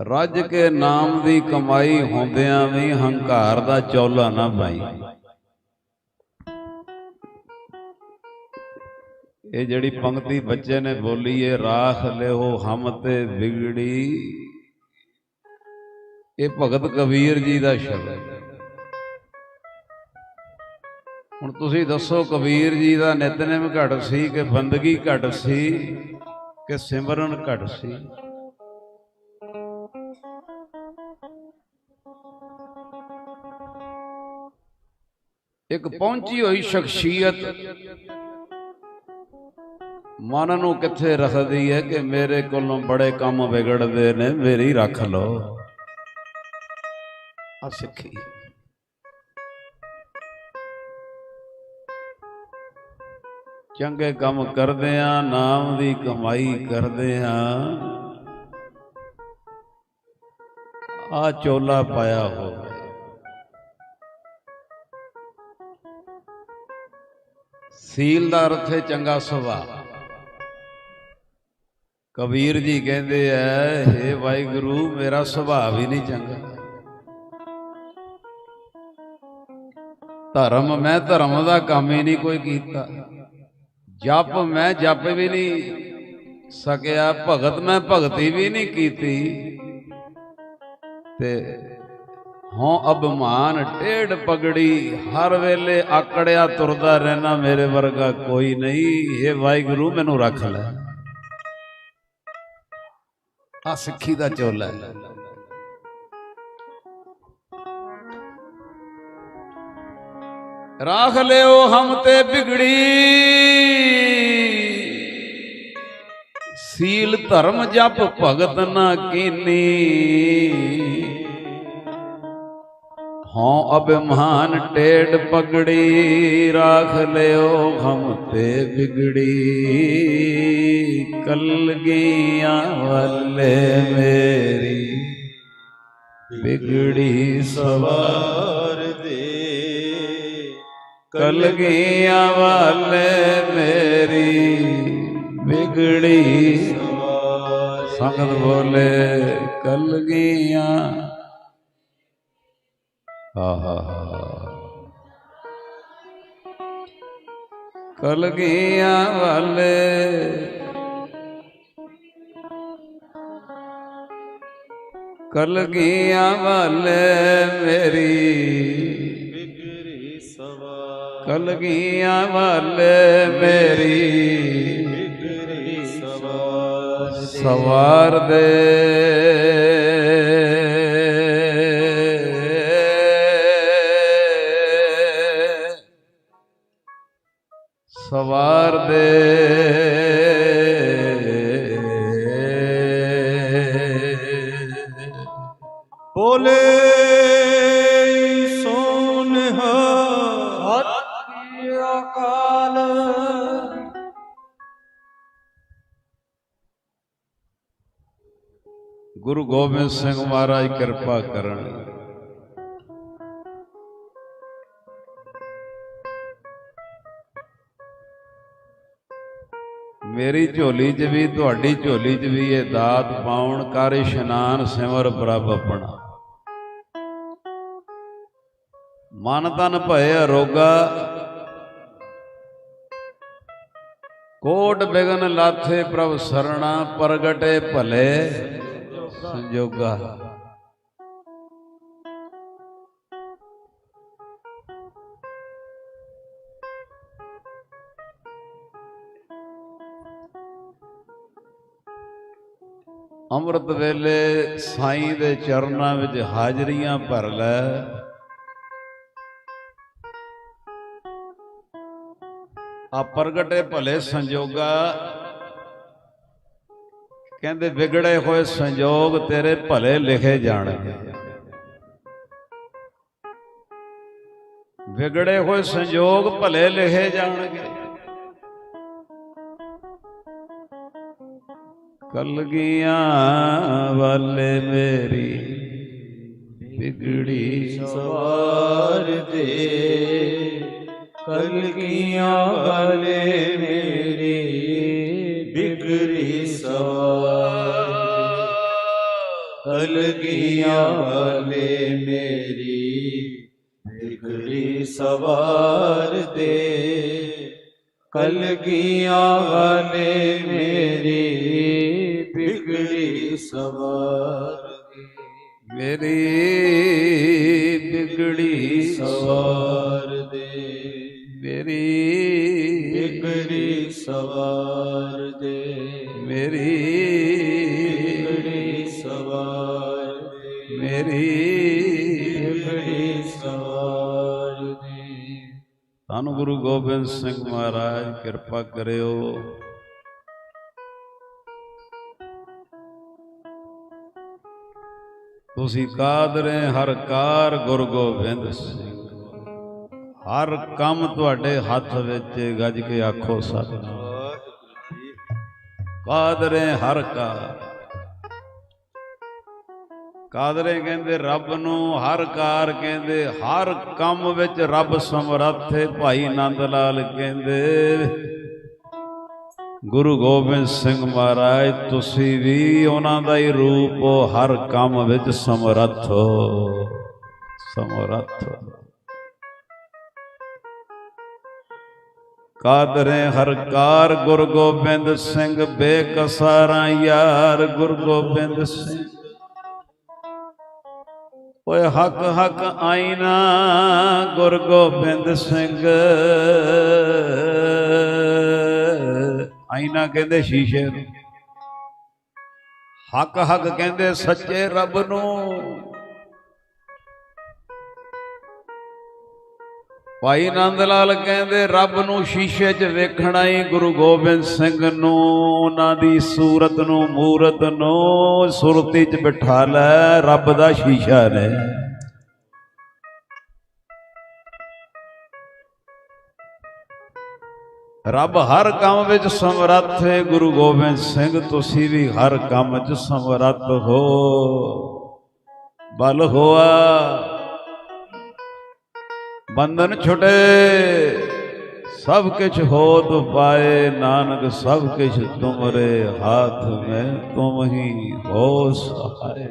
ਰੱਜ ਕੇ ਨਾਮ ਦੀ ਕਮਾਈ ਹੁੰਦਿਆਂ ਵੀ ਹੰਕਾਰ ਦਾ ਚੌਲਾ ਨਾ ਪਾਈ। ਇਹ ਜਿਹੜੀ ਪੰਕਤੀ ਬੱਚੇ ਨੇ ਬੋਲੀ ਏ, ਰਾਖ ਲਿਓ ਹਮ ਤੇ ਵਿਗੜੀ। ਇਹ ਭਗਤ ਕਬੀਰ ਜੀ ਦਾ ਸ਼ਬਦ ਹੁਣ ਤੁਸੀਂ ਦੱਸੋ, ਕਬੀਰ ਜੀ ਦਾ ਨਿਤਨੇਮ ਘਟ ਸੀ ਕਿ ਬੰਦਗੀ ਘਟ ਸੀ ਕਿ ਸਿਮਰਨ ਘਟ ਸੀ? ਇੱਕ ਪਹੁੰਚੀ ਹੋਈ ਸ਼ਖਸੀਅਤ। ਮਨ ਨੂੰ ਕਿੱਥੇ ਰੱਖਦੀ ਹੈ ਕਿ ਮੇਰੇ ਕੋਲੋਂ ਬੜੇ ਕੰਮ ਵਿਗੜਦੇ ਨੇ ਮੇਰੀ ਰੱਖ ਲਓ। ਆ ਸਿੱਖੀ। ਚੰਗੇ ਕੰਮ ਕਰਦੇ ਆ ਨਾਮ ਦੀ ਕਮਾਈ ਕਰਦੇ ਆ ਆ ਚੋਲਾ ਪਾਇਆ ਹੋਵੇ ਸੀਲ ਦਾ ਅਰਥ ਹੈ ਚੰਗਾ ਸੁਭਾਅ ਕਬੀਰ ਜੀ ਕਹਿੰਦੇ ਐ, ਹੇ ਵਾਹਿਗੁਰੂ, ਮੇਰਾ ਸੁਭਾਅ ਵੀ ਨਹੀਂ ਚੰਗਾ। ਧਰਮ, ਮੈਂ ਧਰਮ ਦਾ ਕੰਮ ਹੀ ਨਹੀਂ ਕੋਈ ਕੀਤਾ। ਜਪ, ਮੈਂ ਜਪ ਵੀ ਨਹੀਂ ਸਕਿਆ। ਭਗਤ, ਮੈਂ ਭਗਤੀ ਵੀ ਨਹੀਂ ਕੀਤੀ। ਤੇ ਹਉ ਅਭਿਮਾਨ ਟੇੜ ਪਗੜੀ, ਹਰ ਵੇਲੇ ਆਕੜਿਆ ਤੁਰਦਾ ਰਹਿਣਾ ਮੇਰੇ ਵਰਗਾ ਕੋਈ ਨਹੀਂ। ਇਹ ਵਾਹਿਗੁਰੂ, ਮੈਨੂੰ ਰੱਖ ਲੈ। ਆ ਸਿੱਖੀ ਦਾ ਚੋਲਾ ਹੈ। ਰਾਖ ਲਿਓ ਹਮ ਤੇ ਬਿਗੜੀ। ਸੀਲ ਧਰਮ ਜਪ ਭਗਤ ਨਾ ਕੀਨੀ। ਹਉ ਅਭਿਮਾਨ ਟੇੜ ਪਗੜੀ ਰਾਖ ਲਿਓ ਹਮ ਤੇ ਬਿਗੜੀ ਕਲਗੀਆਂ ਵੱਲੇ ਮੇਰੀ ਬਿਗੜੀ ਸਵਾਰ ਦੇ। ਕਲਗੀਆਂ ਵਾਲੇ ਮੇਰੀ ਵਿਗੜੀ। ਸਵਾਰ ਸੰਗਤ ਬੋਲੇ, ਕਲਗੀਆਂ ਆਹਾ ਕਲਗੀਆਂ ਵਾਲੇ। ਕਲਗੀਆਂ ਵਾਲੇ ਮੇਰੀ। ਬਿਗੜੀ ਸਵਾਰ ਕਲਗੀਆਂ ਵਾਲੇ ਮੇਰੀ। ਬਿਗਰੀ ਸਵਾ ਸਵਾਰ ਦੇ। ਸਵਾਰ ਦੇ। ਬੋਲੇ ਸੋਨਹਾ ਹੱਥ ਅਕਾਲ। ਗੁਰੂ ਗੋਬਿੰਦ ਸਿੰਘ ਮਹਾਰਾਜ ਕਿਰਪਾ ਕਰਨ। ਮੇਰੀ ਝੋਲੀ 'ਚ ਵੀ, ਤੁਹਾਡੀ ਝੋਲੀ 'ਚ ਵੀ ਇਹ ਦਾਤ ਪਾਉਣ ਕਰ ਇਸ਼ਨਾਨ ਸਿਮਰ ਪ੍ਰਭ ਆਪਣਾ। ਮਨ ਤਨ ਭਏ ਅਰੋਗਾ, ਕੋਟ ਬਿਗਨ ਲਾਥੇ ਪ੍ਰਭ ਸਰਣਾ, ਪ੍ਰਗਟੇ ਭਲੇ ਸੰਜੋਗਾ। ਅੰਮ੍ਰਿਤ ਵੇਲੇ ਸਾਈਂ ਦੇ ਚਰਨਾਂ ਵਿੱਚ ਹਾਜ਼ਰੀਆਂ ਭਰ ਲੈ। ਆ ਪ੍ਰਗਟੇ ਭਲੇ ਸੰਜੋਗਾ। ਕਹਿੰਦੇ, ਵਿਗੜੇ ਹੋਏ ਸੰਜੋਗ ਤੇਰੇ ਭਲੇ ਲਿਖੇ ਜਾਣਗੇ। ਵਿਗੜੇ ਹੋਏ ਸੰਜੋਗ ਭਲੇ ਲਿਖੇ ਜਾਣਗੇ। ਕਲਗੀਆਂ ਵਾਲੇ ਮੇਰੀ ਬਿਗੜੀ ਸਵਾਰ ਦੇ। ਕਲਗੀਆਂ ਵਾਲੇ ਮੇਰੀ ਬਿਗੜੀ ਸਵਾਰ ਕਲਗੀਆਂ ਵਾਲੇ ਮੇਰੀ ਬਿਗੜੀ ਸਵਾਰ ਦੇ। ਕਲਗੀਆਂ ਵਾਲੇ ਮੇਰੀ ਸਵਾਰ ਦੇ ਮੇਰੀ ਬਿਗੜੀ ਸਵਾਰ ਦੇ। ਮੇਰੀ ਬਿਗੜੀ ਸਵਾਰ ਦੇ। ਮੇਰੀ ਬਿਗੜੀ ਸਵਾਰ ਦੇ। ਮੇਰੀ ਬਿਗੜੀ ਸਵਾਰ ਦੇ। ਧੰਨ ਗੁਰੂ ਗੋਬਿੰਦ ਸਿੰਘ ਮਹਾਰਾਜ ਕਿਰਪਾ ਕਰਿਓ। ਤੁਸੀਂ ਕਾਦਰੇ ਹਰ ਕਾਰ ਗੁਰੂ ਗੋਬਿੰਦ ਸਿੰਘ। ਹਰ ਕੰਮ ਤੁਹਾਡੇ ਹੱਥ ਵਿੱਚ ਗੱਜ ਕੇ ਆਖੋ ਸਤਿਨਾਮ। ਕਾਦਰੇ ਹਰ ਕਾਰ। ਕਾਦਰੇ ਕਹਿੰਦੇ ਰੱਬ ਨੂੰ, ਹਰ ਕਾਰ ਕਹਿੰਦੇ, ਹਰ ਕੰਮ ਵਿੱਚ ਰੱਬ ਸਮਰੱਥ ਹੈ ਭਾਈ ਨੰਦ ਲਾਲ ਕਹਿੰਦੇ। ਗੁਰੂ ਗੋਬਿੰਦ ਸਿੰਘ ਮਹਾਰਾਜ, ਤੁਸੀਂ ਵੀ ਉਹਨਾਂ ਦਾ ਹੀ ਰੂਪ ਹੋ ਹਰ ਕੰਮ ਵਿੱਚ ਸਮਰੱਥ ਹੋ। ਸਮਰੱਥ ਕਾਦਰੇ ਹਰਕਾਰ ਗੁਰੂ ਗੋਬਿੰਦ ਸਿੰਘ, ਬੇਕਸਾਰਾਂ ਯਾਰ ਗੁਰੂ ਗੋਬਿੰਦ ਸਿੰਘ। ਓਏ ਹੱਕ ਹੱਕ ਆਈਨਾ ਗੁਰ ਗੋਬਿੰਦ ਸਿੰਘ। ਆਈਨਾ ਕਹਿੰਦੇ ਸ਼ੀਸ਼ੇ ਨੂੰ। ਹੱਕ ਹੱਕ ਕਹਿੰਦੇ ਸੱਚੇ ਰੱਬ ਨੂੰ। ਭਾਈ ਨੰਦ ਲਾਲ ਕਹਿੰਦੇ ਰੱਬ ਨੂੰ ਸ਼ੀਸ਼ੇ 'ਚ ਵੇਖਣਾ ਹੀ ਗੁਰੂ ਗੋਬਿੰਦ ਸਿੰਘ ਨੂੰ, ਉਹਨਾਂ ਦੀ ਸੂਰਤ ਨੂੰ, ਮੂਰਤ ਨੂੰ, ਸੁਰਤੀ 'ਚ ਬਿਠਾ ਲੈ, ਰੱਬ ਦਾ ਸ਼ੀਸ਼ਾ ਨੇ ਰੱਬ ਹਰ ਕੰਮ ਵਿੱਚ ਸਮਰੱਥ ਹੈ ਗੁਰੂ ਗੋਬਿੰਦ ਸਿੰਘ, ਤੁਸੀਂ ਵੀ ਹਰ ਕੰਮ 'ਚ ਸਮਰੱਥ ਹੋ। ਬਲ ਹੋਆ। ਬੰਧਨ ਛੁਟੇ, ਸਭ ਕੁਛ ਹੋਤ ਪਾਏ, ਨਾਨਕ ਸਭ ਕੁਛ ਤੁਮਰੇ, ਹਾਥ में ਤੁਮ ਹੀ ਹੋ ਸਹਾਏ।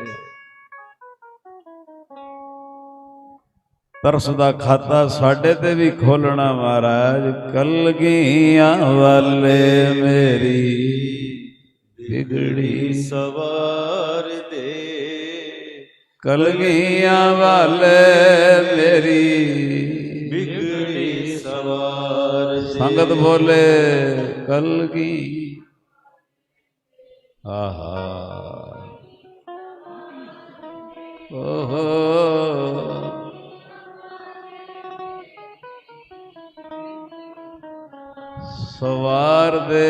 ਤਰਸ ਦਾ ਖਾਤਾ ਸਾਡੇ ਤੇ ਵੀ ਖੋਲਣਾ ਮਹਾਰਾਜ। ਕਲਗੀਆਂ ਵਾਲੇ ਮੇਰੀ ਬਿਗੜੀ ਸਵਾਰ ਦੇ। ਕਲਗੀਆਂ ਵਾਲੇ ਮੇਰੀ ਬਿਗੜੀ ਸਵਾਰ ਦੇ। ਸੰਗਤ ਬੋਲੇ, ਕਲਗੀ। ਆਹਾ। ਓਹੋ। ਸਵਾਰ ਦੇ।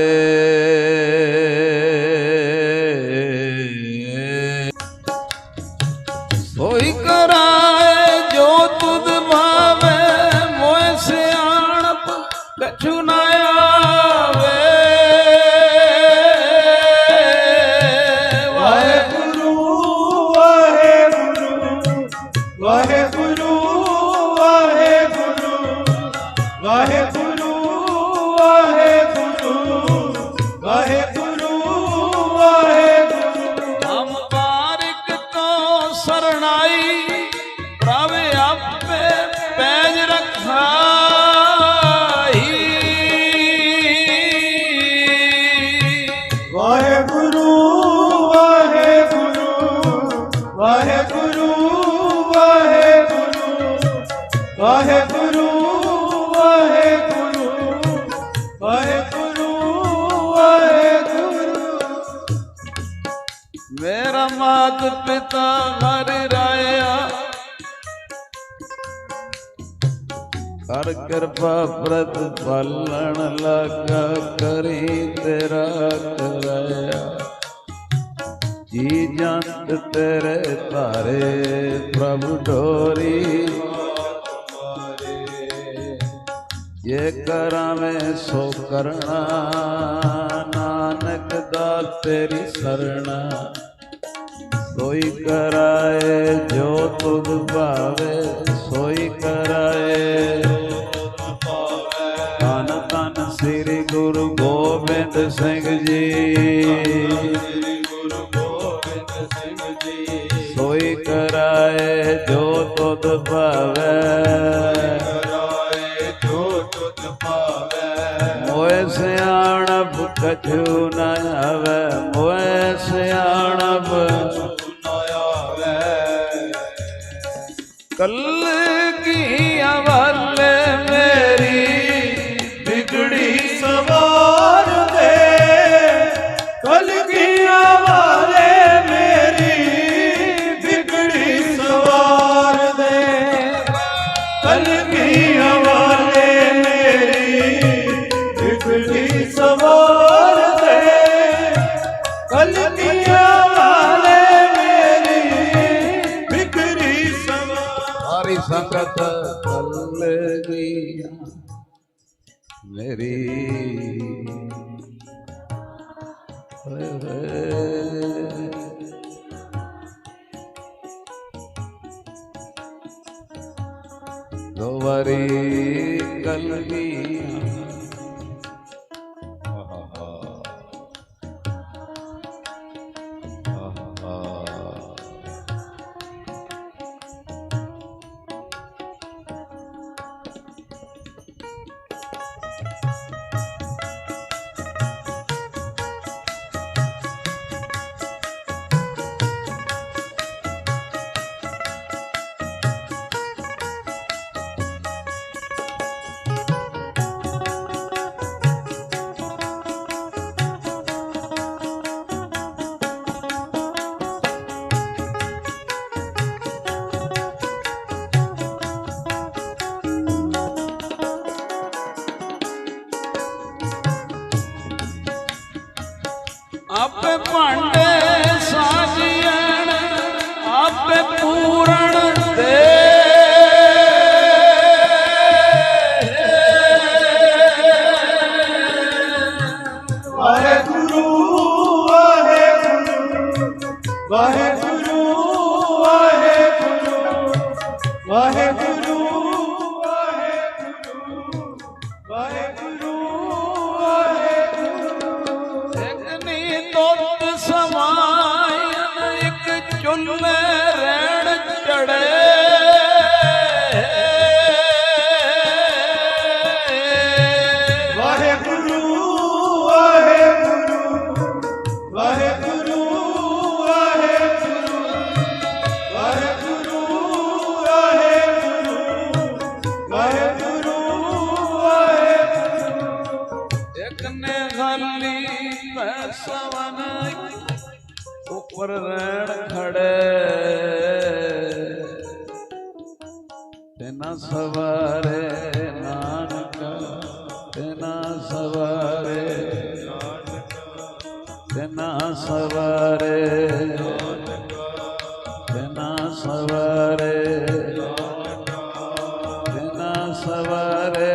ਸੋਈ ਕਰਾਏ ਜੋ ਤੁਧ ਭਾਵੇ ਮੋਇ ਸਿਆਣਪ ਕਛੁ ਨਾ ਆਵੇ। ਵਾਹਿਗੁਰੂ ਵਾਹਿਗੁਰੂ ਵਾਹਿਗੁਰੂ। ਪਿਤਾ ਹਰਿ ਰਾਇਆ। ਕਰ ਕਿਰਪਾ ਪ੍ਰਤ ਪਾਲਣ ਲਗਾ ਕਰੀ ਤੇਰਾ ਕਰਾਇਆ ਜੀ ਜੰਤ ਤੇਰੇ ਤਾਰੇ ਪ੍ਰਭ ਢੋਰੀ ਜੇ ਮੈਂ ਸੋ ਕਰਣਾ, ਨਾਨਕ ਦਾ ਤੇਰੀ ਸਰਣਾ। ਸੋਈ ਕਰਾਏ, ਜੋ ਤੁਧ ਭਾਵੇ, ਸੋਈ ਕਰਾਏ। ਤਨ ਤਨ ਸ੍ਰੀ ਗੁਰੂ ਗੋਬਿੰਦ ਸਿੰਘ ਜੀ। ਗੁਰੂ ਗੋਬਿੰਦ ਸਿੰਘ ਜੀ ਸੋਈ ਕਰਾਏ, ਜੋ ਤੁਧ ਭਾਵੈ ਕਰਾਏ ਜੋ ਤੁਧ ਭਾਵੈ। ਮੋਏ ਸਿਆਣਪ ਕਛੂ ਨ ਆਵੈ। ਸੰਗਤ ਚੱਲ ਗਈ। ਮੇਰੀ ਦੋ ਵਾਰੀ ਗੋਵਰੀ ਕਲਗੀ સવારે તેના સવારે તેના સવારે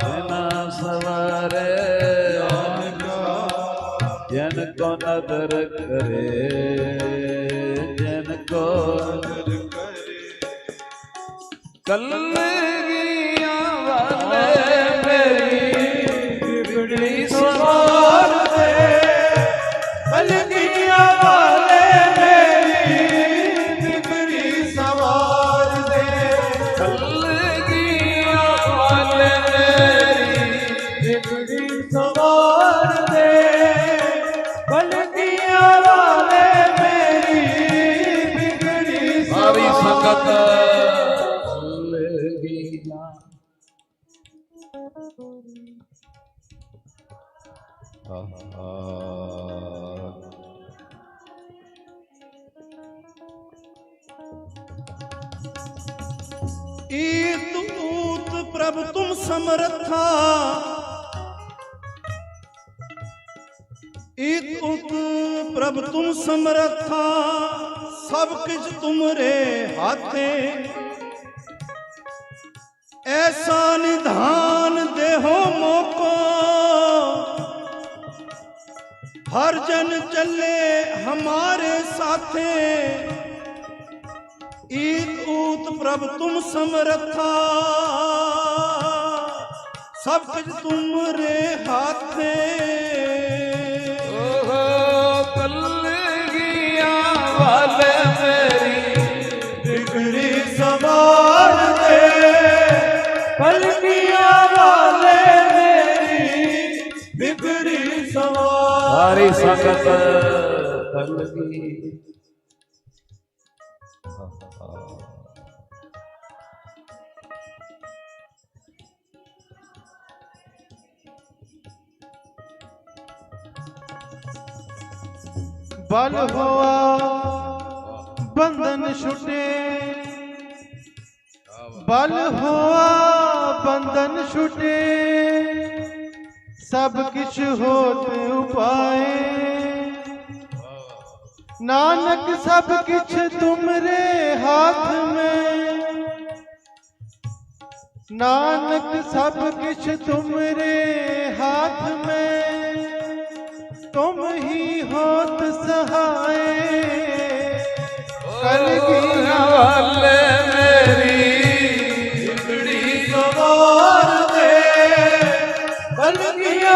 તેના સવારે જન કો નદર કરે જન કો કલ્લે ਸੰਗਤ ਲਗੀਨਾ ਆਹਾ ईत ऊत प्रभु तुम समर्था ईत ऊत प्रभु तुम समर्था ਸਭ ਕੁਝ ਤੁਮਰੇ ਹਾਥੇ। ਐਸਾ ਨਿਧਾਨ ਦੇਹੋ ਮੋਕੋ। ਹਰ ਜਨ ਚੱਲੇ ਹਮਾਰੇ ਸਾਥੇ। ਈਤ ਊਤ ਪ੍ਰਭ ਤੁਮ ਸਮਰਥਾ। ਸਭ ਕੁਝ ਤੁਮਰੇ ਹਾਥੇ। ਓਹ ਕੱਲ ਗਿਆ ਵਾਲੇ ਸਾਰੀ ਸੰਗਤ ਕਲਗੀ ਬਲ ਹੋਆ ਬੰਧਨ ਛੁਟੇ। ਬਲ ਹੋਆ ਬੰਧਨ ਛੁਟੇ। ਸਭ ਕਿਛ ਹੋਤ ਉਪਾਏ। ਨਾਨਕ ਸਭ ਕਿਛ ਤੁਮਰੇ ਹਾਥ ਮੈਂ। ਨਾਨਕ ਸਭ ਕਿਛ ਤੁਮਰੇ ਹਾਥ ਮੈਂ। ਤੁਮ ਹੀ ਹੋਤ ਸਹਾਏ। ਕਲਗੀ ਵਾਲੇ ਦੁਨੀਆ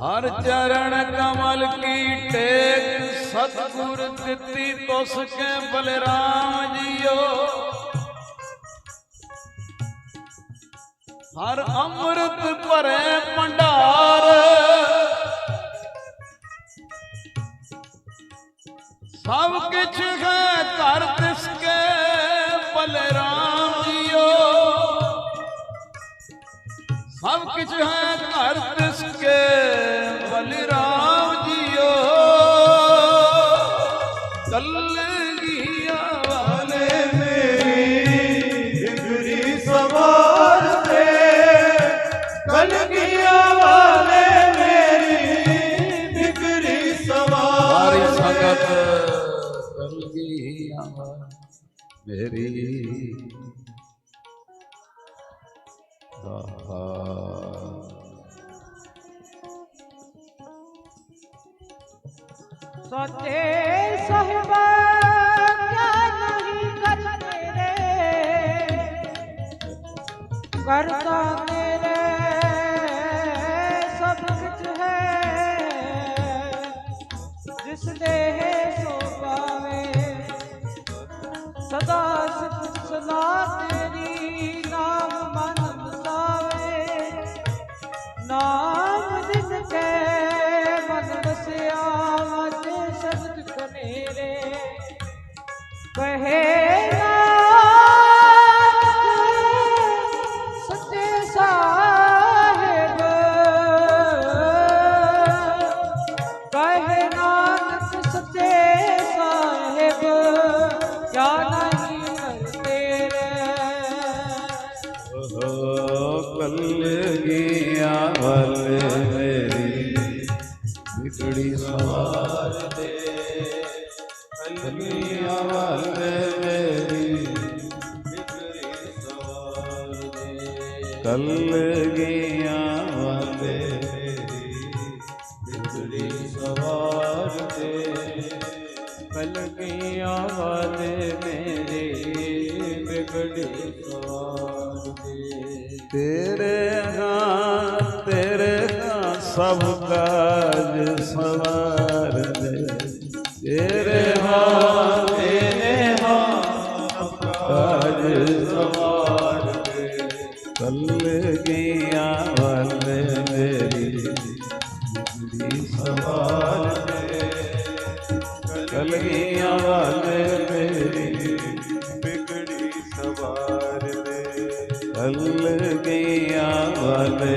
ਹਰ ਚਰਨ ਕਮਲ ਕੀ ਟੇਕ ਸਤਗੁਰ ਦਿੱਤੀ ਤੁਸ ਕੇ ਬਲਰਾਮ ਜੀਓ। ਹਰ ਅੰਮ੍ਰਿਤ ਭਰੇ ਭੰਡਾਰ। ਸਭ ਕਿਛ ਹੈ ਘਰ ਤਿਸਕੇ ਬਲਰਾਮ ਜੀਓ। ਸਭ ਕਿਛ ਹੈ ਘਰ ਤਿਸਕੇ ਬਲਰਾਮ ਜੀਓ। ਕਲਗੀਆਂ ਵਾਲੇ ਵਿਗੜੀ ਸਵਾਰ ਦੇ ਕਲਗੀਆਂ ਵਾਲੇ ਮੇਰੀ ਬਿਗੜੀ ਸਵਾਰ ਕਲਗੀਆਂ ਵਾਲੇ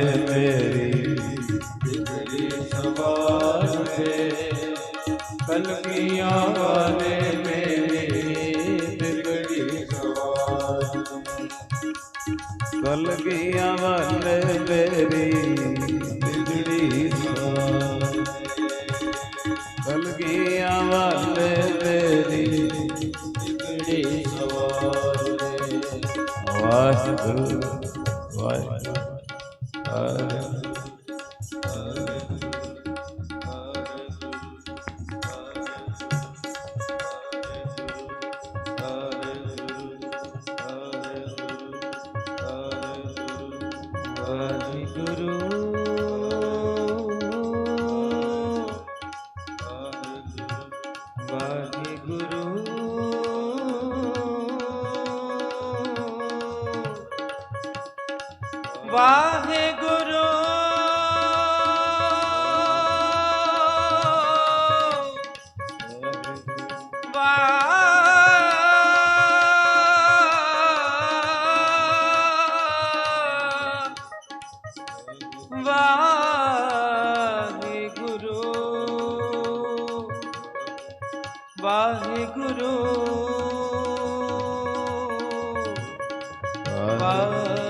ਵਾਹਿਗੁਰੂ। ਵਾਹਿਗੁਰੂ।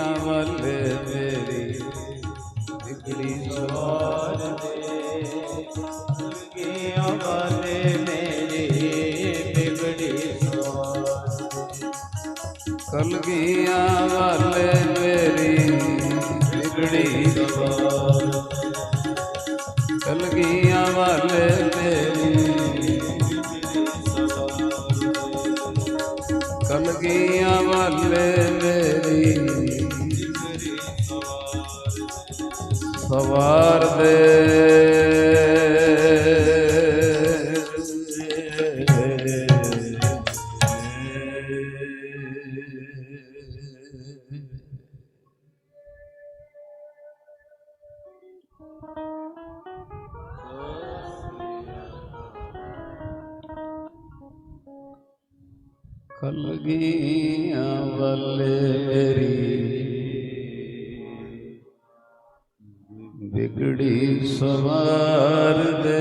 ਕਲਗੀਆਂ ਵੱਲ ਮੇਰੀ ਬਿਗੜੀ ਸਵਾਰ ਦੇ ਕਲਗੀਆਂ ਵੱਲ ਮੇਰੀ ਬਿਗੜੀ ਸਵਾਰ ਦੇ ਕਲਗੀਆਂ ਵਾਲੇ ਮੇਰੀ ਵਿਗੜੀ ਸਵਾਰ ਸਵਾਰ ਦੇ ਕਲਗੀਆਂ ਵੱਲੇ ਮੇਰੀ